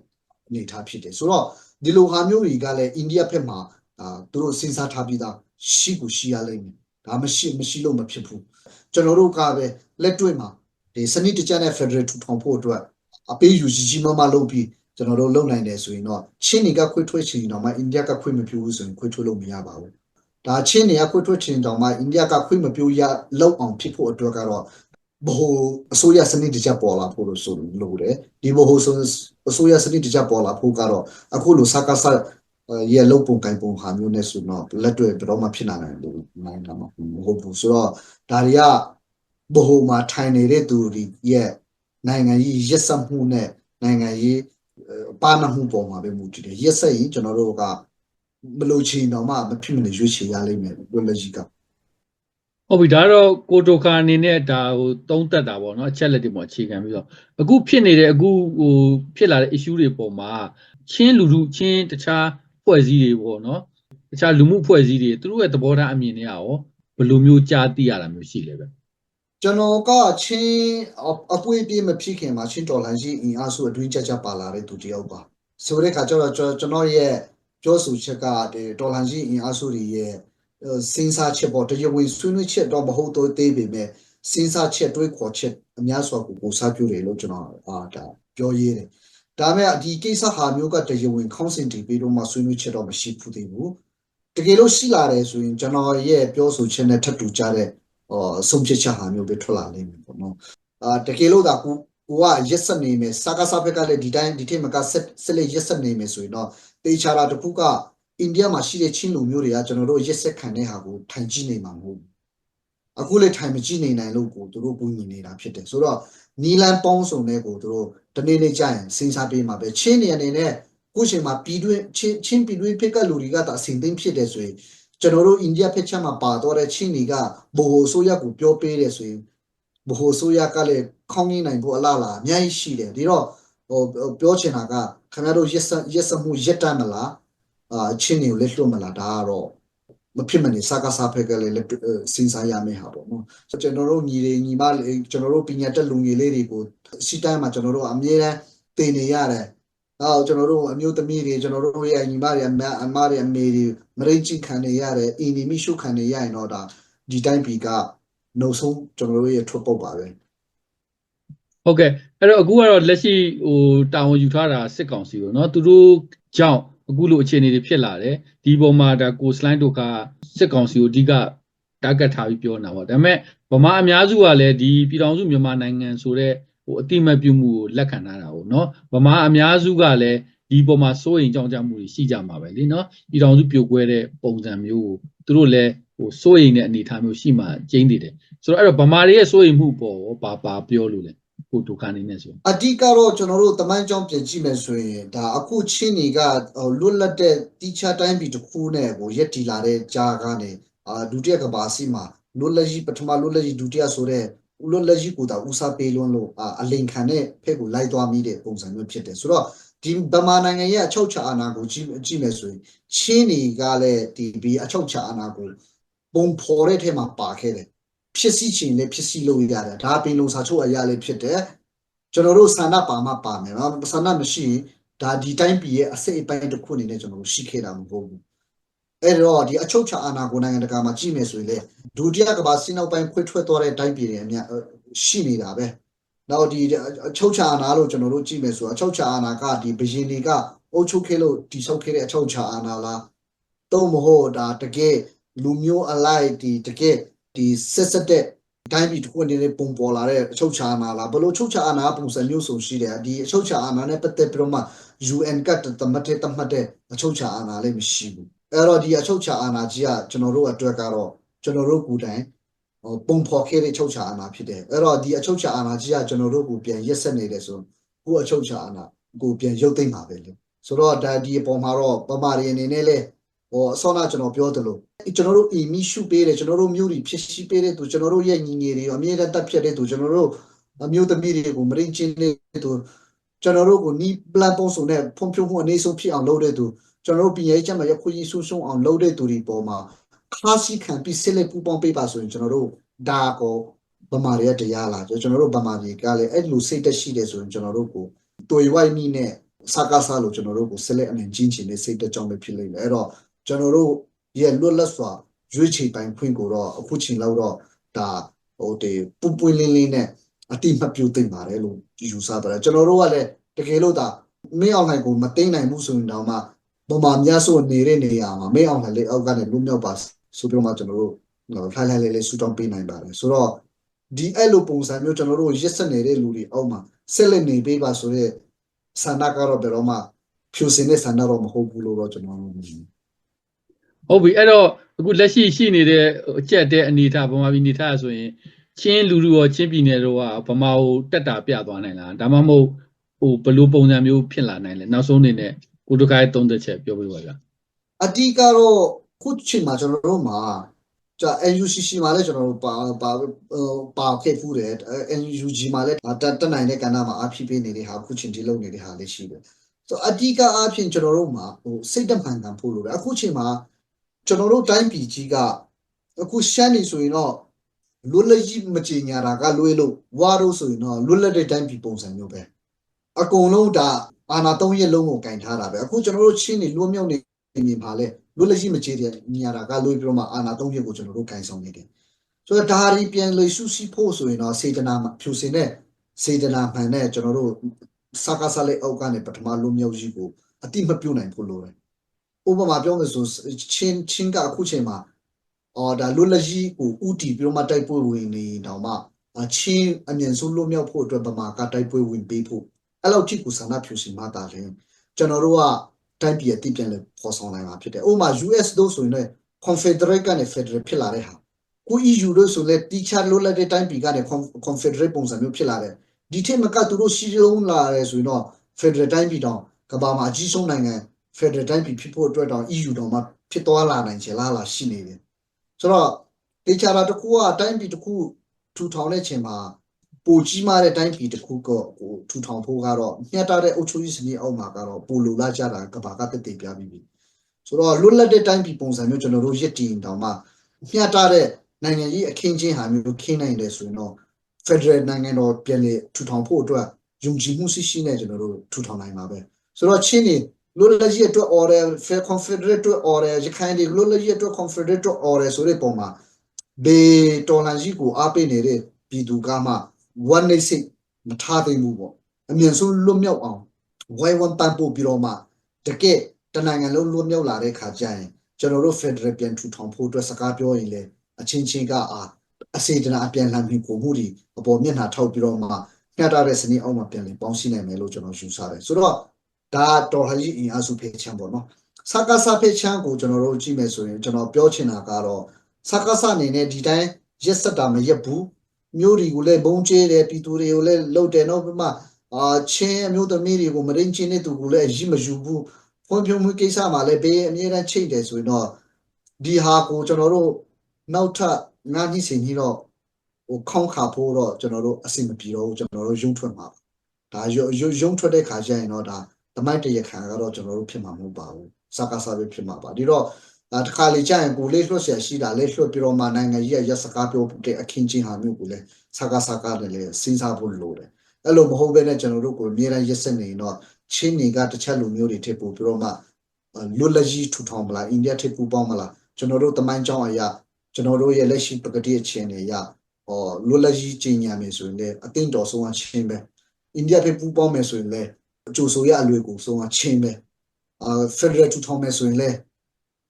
S1: အနေအထားဖြစ်တယ်ဆိုတော့ဒီလိုဟာမျိုးတွေကလည်းအိန္ဒိယဘက်မှာအာသူတို့စဉ်းစားထားပြီးသားရှိကိုရှိရလိမ့်မယ်ဒါမရှိမရှိလို့မဖြစ်ဘူးကျွန်တော်တို့ကပဲလက်တွေ့မှာဒီစနစ်တကျနဲ့ Federal ထူထောင်ဖို့အတွက်အပေးယူကြီးကြီးမားမားလုပ်ပြီးကျွန်တော်တို့လုပ်နိုင်တယ်ဆိုရင်တော့ချင်းတွေကခွေးထွက်ချင်တော့မှအိန္ဒိယကခွေးမပြူဘူးဆိုရင်ခွေးထွက်လို့မရပါဘူးဒါချင်းတွေကခွေးထွက်ချင်တော့မှအိန္ဒိယကခွေးမပြူရလောက်အောင်ဖြစ်ဖို့အတွက်ကတော့ ဘဟိုအစိုးရစနစ်တကျပေါ်လာဖို့လို့ဆိုလို့တယ်ဒီဘဟိုဆိုအစိုးရစနစ်တကျပေါ်လာဖို့ကတော့အခုလိုစကားစရဲ့လုံပုံကင်ပုံဟာမျိုးနဲ့ဆိုတော့လက်တွေ့ဘယ်တော့မှဖြစ်နိုင်တယ်လို့နိုင်တာမဟုတ်ဘူးဆိုတော့ဒါတွေကဘဟိုမှာထိုင်နေတဲ့သူတွေရဲ့နိုင်ငံကြီးရက်စက်မှုနဲ့နိုင်ငံရေးပါနမှုပေါ်မှာပဲမူတည်တယ်ရက်စက်ရင်ကျွန်တော်တို့ကမလို့ချင်တော့မှမဖြစ်မနေရွေးချယ်ရလိမ့်မယ်လွယ်လကြီးက
S2: ဟုတ်ပြီဒါတော့ကိုတိုခါအနေနဲ့ဒါဟိုသုံးသက်တာပေါ့နော်အချက်လက်တွေပေါ်အခြေခံပြီးတော့အခုဖြစ်နေတဲ့အခုဟိုဖြစ်လာတဲ့ issue တွေပေါ်မှာချင်းလူလူချင်းတခြားဖွဲ့စည်းတွေပေါ့နော်တခြားလူမှုဖွဲ့စည်းတွေသူတို့ရဲ့သဘောထားအမြင်တွေကရောဘယ်လိုမျိုးကြားသိရတာမျိုးရှိလဲပဲ
S1: ကျွန်တော်ကချင်းအပွေးပြေးမဖြစ်ခင်မှာချင်းတော်လှန်ရှိအင်အားစုအတွင်းချက်ချက်ပါလာတဲ့သူတယောက်ပါဆိုတဲ့ခါကျတော့ကျွန်တော်ရဲ့ပြောဆိုချက်ကဒီတော်လှန်ရှိအင်အားစုတွေရဲ့ စဉ်းစားချက်ပေါ့တရားဝင်ဆွေးနွေးချက်တော့မဟုတ်တော့သေးပေမဲ့စဉ်းစားချက်တွေးခေါ်ချက်အများစွာကိုကိုစားပြုတယ်လို့ကျွန်တော်အာဒါပြောရည်တယ်ဒါပေမဲ့ဒီကိစ္စဟာမျိုးကတရားဝင်ခေါင်းစဉ်တည်ပြီးတော့မှဆွေးနွေးချက်တော့မရှိဘူးသေးဘူးတကယ်လို့ရှိလာတယ်ဆိုရင်ကျွန်တော်ရဲ့ပြောဆိုချက်နဲ့ထပ်တူကြတဲ့ဟောဆုံးဖြတ်ချက်ဟာမျိုးပဲထွက်လာလိမ့်မယ်ပေါ့နော်အာတကယ်လို့ဒါကိုကိုကရက်ဆက်နေမယ်စကားစားဘက်ကလည်းဒီတိုင်းဒီထိမကဆက်ဆက်လက်ရက်ဆက်နေမယ်ဆိုရင်တော့တေချာတာတခုက အိန္ဒိယမှာရှိတဲ့ချင်းလူမျိုးတွေကကျွန်တော်တို့ရက်ဆက်ခံတဲ့ဟာကိုထိုင်ကြည့်နေမှာမဟုတ်ဘူးအခုလေထိုင်မကြည့်နေနိုင်လို့ကိုတို့ဘူးညီနေတာဖြစ်တယ်ဆိုတော့နီလန်ပေါင်းစုံတဲ့ကိုတို့တနေ့နေ့ကြာရင်စဉ်းစားပေးမှာပဲချင်းနေအနေနဲ့ခုချိန်မှာပြည်တွင်းချင်းချင်းပြည်တွင်းဖြစ်ကလူတွေကတာအစဉ်သိမ့်ဖြစ်တယ်ဆိုရင်ကျွန်တော်တို့အိန္ဒိယဖက်ချက်မှာပါတော့တဲ့ချင်းတွေကဘိုဟိုဆိုရကိုပြောပေးတယ်ဆိုရင်ဘိုဟိုဆိုရကလည်းခေါင်းရင်းနိုင်ဖို့အလားလားအများကြီးရှိတယ်ဒီတော့ဟိုပြောချင်တာကခင်ဗျားတို့ရက်စရက်စမှုရက်တမ်းမလား အာချင်းတွေကိုလက်လွတ်မလားဒါကတော့မဖြစ်မနေစကားစားဖက်ကလည်းစဉ်းစားရမယ့်ဟာပေါ့နော်ကျွန်တော်တို့ညီတွေညီမလေးကျွန်တော်တို့ပညာတက်လူငယ်လေးတွေကိုစီတိုင်းမှာကျွန်တော်တို့အမြဲတမ်းတင်နေရတယ်အော်ကျွန်တော်တို့အမျိုးသမီးတွေကျွန်တော်တို့ရဲ့ညီမတွေအမအမတွေအမေတွေမရိတ်ချင်းခံနေရတယ်အင်းဒီမိရှုခံနေရရင်တော့ဒါဒီတိုင်းပြည်ကနှုတ်ဆုံးကျွန်တော်တို့ရဲ့ထွက်ပုတ်ပါပဲ
S2: ဟုတ်ကဲ့အဲ့တော့အခုကတော့လက်ရှိဟိုတာဝန်ယူထားတာစစ်ကောင်စီပေါ့နော်သူတို့ကြောင့် အခုလိုအခြေအနေတွေဖြစ်လာတယ်ဒီပုံမှာဒါကိုစလိုင်းတို့ကစစ်ကောင်စီကိုအဓိကတာဂက်ထားပြီးပြောနေတာပေါ့ဒါပေမဲ့ဗမာအများစုကလည်းဒီပြည်တော်စုမြန်မာနိုင်ငံဆိုတဲ့ဟိုအတိမတ်ပြုမှုကိုလက်ခံထားတာပေါ့နော်ဗမာအများစုကလည်းဒီပုံမှာစိုးရိမ်ကြောင်ကြမှုတွေရှိကြမှာပဲလीနော်ပြည်တော်စုပြိုကွဲတဲ့ပုံစံမျိုးကိုသူတို့လည်းဟိုစိုးရိမ်တဲ့အနေအထားမျိုးရှိမှကျင်းနေတယ်ဆိုတော့အဲ့တော့ဗမာတွေရဲ့စိုးရိမ်မှုပေါ်ဘာဘာပြောလို့လဲ ကိုဒုက္ခနေနဲ့ဆို
S1: အဓိကတော့ကျွန်တော်တို့တမိုင်းကြောင်းပြင်ကြည့်မယ်ဆိုရင်ဒါအခုချင်းတွေကလွတ်လပ်တဲ့တီချာတိုင်းပြည်တစ်ခုနဲ့ကိုရက်တီလာတဲ့ကြားကနေအာဒုတိယကဘာစီမှာလွတ်လပ်ကြီးပထမလွတ်လပ်ကြီးဒုတိယဆိုတဲ့လွတ်လပ်ကြီးကိုဒါဦးစားပေးလွန်းလို့အလိန်ခံတဲ့ဖက်ကိုလိုက်သွားမိတဲ့ပုံစံမျိုးဖြစ်တယ်ဆိုတော့ဒီဗမာနိုင်ငံရဲ့အချုပ်ချာအာဏာကိုကြည့်ကြည့်မယ်ဆိုရင်ချင်းတွေကလည်းဒီဒီအချုပ်ချာအာဏာကိုပုံဖော်တဲ့ထဲမှာပါခဲ့တယ် ဖြစ်စီချင်လည်းဖြစ်စီလို့ရတယ်ဒါပင်လုံစာချုပ်အရာလည်းဖြစ်တယ်ကျွန်တော်တို့ဆန္ဒပါမှပါမယ်နော်ဆန္ဒမရှိရင်ဒါဒီတိုင်းပြည်ရဲ့အစိတ်အပိုင်းတစ်ခုအနေနဲ့ကျွန်တော်တို့ရှိခဲ့တာမဟုတ်ဘူးအဲ့တော့ဒီအချုပ်ချာအာဏာကိုနိုင်ငံတကာမှာကြည့်မယ်ဆိုရင်လေဒုတိယကမ္ဘာစစ်နောက်ပိုင်းခွဲထွက်သွားတဲ့တိုင်းပြည်တွေအများရှိနေတာပဲနောက်ဒီအချုပ်ချာအာဏာလို့ကျွန်တော်တို့ကြည့်မယ်ဆိုအချုပ်ချာအာဏာကဒီဘရင်တွေကအုပ်ချုပ်ခဲ့လို့တိဆောက်ခဲ့တဲ့အချုပ်ချာအာဏာလားတော့မဟုတ်ဒါတကယ်လူမျိုးအလိုက်ဒီတကယ် ဒီဆက်ဆက်တဲ့တိုင်းပြည်တစ်ခုအနေနဲ့ပုံပေါ်လာတဲ့အချုပ်ချာအာဏာလားဘလို့ချုပ်ချာအာဏာပုံစံမျိုးစုံရှိတယ်ဒီအချုပ်ချာအာဏာနဲ့ပတ်သက်ပြီးတော့မှ UN ကတမတ်တဲ့တမတ်တဲ့အချုပ်ချာအာဏာလည်းမရှိဘူးအဲ့တော့ဒီအချုပ်ချာအာဏာကြီးကကျွန်တော်တို့အတွက်ကတော့ကျွန်တော်တို့ကိုယ်တိုင်ဟိုပုံဖော်ခဲ့တဲ့အချုပ်ချာအာဏာဖြစ်တယ်အဲ့တော့ဒီအချုပ်ချာအာဏာကြီးကကျွန်တော်တို့ကိုပြန်ရက်ဆက်နေတယ်ဆိုကိုအချုပ်ချာအာဏာကိုပြန်ရုပ်သိမ်းပါပဲလေဆိုတော့ဒါဒီအပေါ်မှာတော့ပမာရီအနေနဲ့လည်းဟိုအစောနာကျွန်တော်ပြောသလို ကျွန်တော်တို့အီမီရှုပေးတယ်ကျွန်တော်တို့မျိုးတွေဖြစ်ရှိပေးတဲ့သူကျွန်တော်တို့ရဲ့ညီငယ်တွေအမြဲတမ်းတက်ဖြတ်တဲ့သူကျွန်တော်တို့အမျိုးသမီးတွေကိုမရင်ချင်းတဲ့သူကျွန်တော်တို့ကိုနီးပလန်ပုံစုံနဲ့ဖွံ့ဖြိုးမှုအနေဆုံးဖြစ်အောင်လုပ်တဲ့သူကျွန်တော်တို့ပြည်ရေးချက်မှာရခွင့်ရဆူဆုံးအောင်လုပ်တဲ့သူတွေပေါ်မှာခါစီခံပြီးဆက်လက်ပူပေါင်းပေးပါဆိုရင်ကျွန်တော်တို့ဒါကိုဗမာတွေကတရားလာကျွန်တော်တို့ဗမာပြည်ကလည်းအဲ့လိုစိတ်တက်ရှိတယ်ဆိုရင်ကျွန်တော်တို့ကိုတွေ့ဝိုက်မိနဲ့စကားစားလို့ကျွန်တော်တို့ကိုဆက်လက်အနေချင်းချင်းနဲ့စိတ်တက်ကြောင်းပဲဖြစ်လိမ့်မယ်အဲ့တော့ကျွန်တော်တို့ ရဲ့လွတ်လပ်စွာရွေးချယ်ပိုင်ခွင့်ကိုတော့အခုချိန်လောက်တော့ဒါဟိုတေပူပွင့်လင်းလင်းနဲ့အတိမပြုတ်သိမ့်ပါတယ်လို့ယူဆပါတယ်ကျွန်တော်တို့ကလည်းတကယ်လို့ဒါမင်းအောင်နိုင်ကိုမသိမ့်နိုင်ဘူးဆိုရင်တော့မှဗမာများဆိုနေတဲ့နေရာမှာမင်းအောင်နိုင်လေးအောက်ကနေလူမြောက်ပါဆိုပြီးတော့မှကျွန်တော်တို့ဖိုင်လိုင်းလေးလေးဆူတောင်းပေးနိုင်ပါတယ်ဆိုတော့ဒီအဲ့လိုပုံစံမျိုးကျွန်တော်တို့ရစ်ဆက်နေတဲ့လူတွေအောက်မှာဆက်လက်နေပေးပါဆိုတော့ဆန္ဒကတော့ဘယ်တော့မှဖြူစင်တဲ့ဆန္ဒတော့မဟုတ်ဘူးလို့တော့ကျွန်တော်တို့မြင်
S2: ဟုတ်ပြီအဲ့တော့အခုလက်ရှိရှိနေတဲ့အကျက်တဲ့အနေအထားဗမာပြည်အနေအထားဆိုရင်ချင်းလူလူရောချင်းပြည်နယ်တော့ကဗမာကိုတက်တာပြသွားနိုင်လားဒါမှမဟုတ်ဟိုဘယ်လိုပုံစံမျိုးဖြစ်လာနိုင်လဲနောက်ဆုံးအနေနဲ့ကိုတခိုင်းသုံးသက်ချက်ပြောပြပါဗျာ
S1: အတီးကတော့ခုချိန်မှာကျွန်တော်တို့မှာကြာ NUCC မှာလည်းကျွန်တော်တို့ပါပါဟိုပါခဲ့ဖူးတယ် NUG မှာလည်းတက်တက်နိုင်တဲ့ကဏ္ဍမှာအဖြစ်ပေးနေတဲ့ဟာခုချိန်ဒီလုပ်နေတဲ့ဟာလည်းရှိတယ်ဆိုတော့အတီးကအဖြစ်ကျွန်တော်တို့မှာဟိုစိတ်တမှန်ကန်ဖို့လိုတယ်အခုချိန်မှာ ကျွန်တော်တို့တိုင်းပြည်ကြီးကအခုရှမ်းနေဆိုရင်တော့လွတ်လပ်ကြီးမကြေညာတာကလွဲလို့ဝါတို့ဆိုရင်တော့လွတ်လပ်တဲ့တိုင်းပြည်ပုံစံမျိုးပဲအကုန်လုံးဒါအာနာ၃ရက်လုံးကိုကင်ထားတာပဲအခုကျွန်တော်တို့ချင်းနေလွတ်မြောက်နေမြင်ပါလေလွတ်လပ်ကြီးမကြေတဲ့နေရာကလွှဲပြီးတော့မှအာနာသုံးရက်ကိုကျွန်တော်တို့ဂိုင်ဆောင်နေတယ်ဆိုတော့ဒါရီပြန်လေစုစီဖို့ဆိုရင်တော့စေတနာဖြူစင်တဲ့စေတနာမှန်တဲ့ကျွန်တော်တို့စကားစားလေးအောက်ကနေပထမလွတ်မြောက်ကြီးကိုအတိမပြုတ်နိုင်ဖို့လိုတယ် ဥပမာပြောမယ်ဆိုချင်းချင်းကအခုချိန်မှာအော်ဒါလွတ်လပ်ကြီးကိုဥတီပြီးတော့မှတိုက်ပွဲဝင်နေတောင်မှအချင်းအမြင်ဆုံးလွတ်မြောက်ဖို့အတွက်ဗမာကတိုက်ပွဲဝင်ပေးဖို့အဲ့လောက်ထိကိုဆန္ဒဖြူစင်မှတာရင်ကျွန်တော်တို့ကတိုင်းပြည်အတိပြန်လဲပေါ်ဆောင်နိုင်မှာဖြစ်တယ်။ဥပမာ US တို့ဆိုရင်လည်း Confederate ကနေ Federal ဖြစ်လာတဲ့ဟာကို EU တို့ဆိုလည်း teacher လို့လက်တဲ့တိုင်းပြည်ကနေ Confederate ပုံစံမျိုးဖြစ်လာတယ်။ဒီထက်မကသူတို့ရှိလုံးလာရဲဆိုရင်တော့ Federal တိုင်းပြည်တောင်ကမ္ဘာမှာအကြီးဆုံးနိုင်ငံ Federal တိုင်းပြည်ဖြစ်ဖို့အတွက်တောင် EU တောင်မှဖြစ်သွားလာနိုင်ချေလားလားရှိနေတယ်။ဆိုတော့ teacher တကူကတိုင်းပြည်တကူထူထောင်တဲ့ချိန်မှာပိုကြီးမားတဲ့တိုင်းပြည်တစ်ခုကဟိုထူထောင်ဖို့ကတော့မျှတတဲ့အုပ်ချုပ်ရေးစနစ်အောက်မှာကတော့ပိုလိုလာကြတာကဘာကတက်တည်ပြပြီးပြီဆိုတော့လွတ်လပ်တဲ့တိုင်းပြည်ပုံစံမျိုးကျွန်တော်တို့ရည်တည်တောင်မှမျှတတဲ့နိုင်ငံကြီးအခင်းချင်းဟာမျိုးခင်းနိုင်တယ်ဆိုရင်တော့ Federal နိုင်ငံတော်ပြည်လေထူထောင်ဖို့အတွက်ယုံကြည်မှုရှိရှိနဲ့ကျွန်တော်တို့ထူထောင်နိုင်ပါပဲဆိုတော့ချင်းနေ လွတ်လပ်ရေးအတွက် order fair confederate အတွက် order ရခိုင်တွေလွတ်လပ်ရေးအတွက် confederate အတွက် order ဆိုတဲ့ပုံမှာဘေတော်လန်ကြီးကိုအားပေးနေတဲ့ပြည်သူကမှ one day စိတ်မထားသိဘူးပေါ့အမြင်ဆုံးလွတ်မြောက်အောင်ဝိုင်းဝန်းပန်းပို့ပြီးတော့မှတကယ်တနိုင်ငံလုံးလွတ်မြောက်လာတဲ့ခါကျရင်ကျွန်တော်တို့ Federal ပြန်ထူထောင်ဖို့အတွက်စကားပြောရင်လေအချင်းချင်းကအာအစေတနာအပြန်လှန်ပြီးပုံမှုတွေအပေါ်မျက်နှာထောက်ပြီးတော့မှညှတာတဲ့စနစ်အောက်မှာပြန်လည်ပေါင်းစည်းနိုင်မယ်လို့ကျွန်တော်ယူဆတယ်ဆိုတော့ ဒါတော်လှန်ရေးအင်အားစုဖေးချမ်းပေါ့နော်စကားစဖေးချမ်းကိုကျွန်တော်တို့ကြည့်မယ်ဆိုရင်ကျွန်တော်ပြောချင်တာကတော့စကားစအနေနဲ့ဒီတိုင်းရက်စက်တာမရက်ဘူးမျိုးတွေကိုလည်းဘုံကျဲတယ်ပြည်သူတွေကိုလည်းလှုပ်တယ်နော်ပြမအာချင်းအမျိုးသမီးတွေကိုမရင်းချင်းတဲ့သူကိုလည်းအရင်မယူဘူးဖွံ့ဖြိုးမှုကိစ္စမှာလည်းဘေးအမြဲတမ်းချိတ်တယ်ဆိုရင်တော့ဒီဟာကိုကျွန်တော်တို့နောက်ထပ်ငါးကြီးစင်ကြီးတော့ဟိုခေါင်းခါဖို့တော့ကျွန်တော်တို့အဆင်မပြေတော့ဘူးကျွန်တော်တို့ရုံထွက်မှာဒါရုံရုံထွက်တဲ့ခါကျရင်တော့ဒါ တမိုက်တရခံကတော့ကျွန်တော်တို့ဖြစ်မှာမဟုတ်ပါဘူးစကားစားပဲဖြစ်မှာပါဒီတော့အဲတခါလေကြာရင်ကိုလေးလွှတ်เสียရှိတာလေးလွှတ်ပြီးတော့မှနိုင်ငံကြီးရဲ့ရက်စကားပြောတဲ့အခင်းချင်းဟာမျိုးကိုလည်းစကားစကားနဲ့လည်းစဉ်းစားဖို့လိုတယ်အဲ့လိုမဟုတ်ဘဲနဲ့ကျွန်တော်တို့ကိုအမြဲတမ်းရက်စက်နေရင်တော့ချင်းတွေကတစ်ချက်လိုမျိုးတွေထည့်ပို့ပြီးတော့မှလွတ်လပ်ကြီးထူထောင်မလားအိန္ဒိယထည့်ပူပေါင်းမလားကျွန်တော်တို့တမိုင်းကြောင်းအရာကျွန်တော်တို့ရဲ့လက်ရှိပကတိအခြေအနေအရဟောလွတ်လပ်ကြီးကြီးညာမယ်ဆိုရင်လည်းအသိတော်ဆုံးအချင်းပဲအိန္ဒိယထည့်ပူပေါင်းမယ်ဆိုရင်လည်း အကျိုးဆိုရအလွယ်ကိုဆုံးအချင်းပဲအာဖက်ဒရယ်ထူထောင်မယ်ဆိုရင်လည်း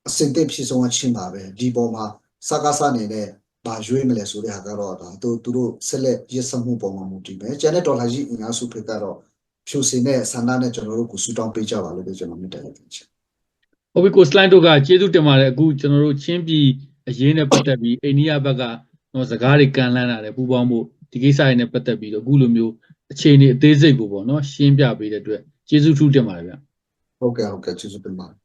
S1: အစင်တဲ့ဖြစ်ဆုံးအချင်းပါပဲဒီပေါ်မှာစကားစနေတဲ့ဘာရွေးမလဲဆိုတဲ့ဟာကတော့ဒါသူသူတို့ဆက်လက်ရစမှုပေါ်မှာမူတည်ပဲကျန်တဲ့ဒေါ်လာကြီးအင်အားစုဖိကတော့ဖြူစင်တဲ့ဆန္ဒနဲ့ကျွန်တော်တို့ကိုဆူတောင်းပေးကြပါလို့ပဲကျွန်တော်မြင်တယ်ခင်ဗျာ
S2: ဟုတ်ပြီကိုစလိုင်းတို့ကကျေးဇူးတင်ပါတယ်အခုကျွန်တော်တို့ချင်းပြည်အရေးနဲ့ပတ်သက်ပြီးအိန္ဒိယဘက်ကတော့စကားတွေကန်လန်းလာတယ်ပူပေါင်းဖို့ဒီကိစ္စတွေနဲ့ပတ်သက်ပြီးတော့အခုလိုမျိုး အခြေအနေအသေးစိတ်ကိုပေါ့နော်ရှင်းပြပေးတဲ့အတွက်ကျေးဇူးထူးတင်ပါတယ်ဗျ
S1: ဟုတ်ကဲ့ဟုတ်ကဲ့ကျေးဇူးတင်ပါတယ်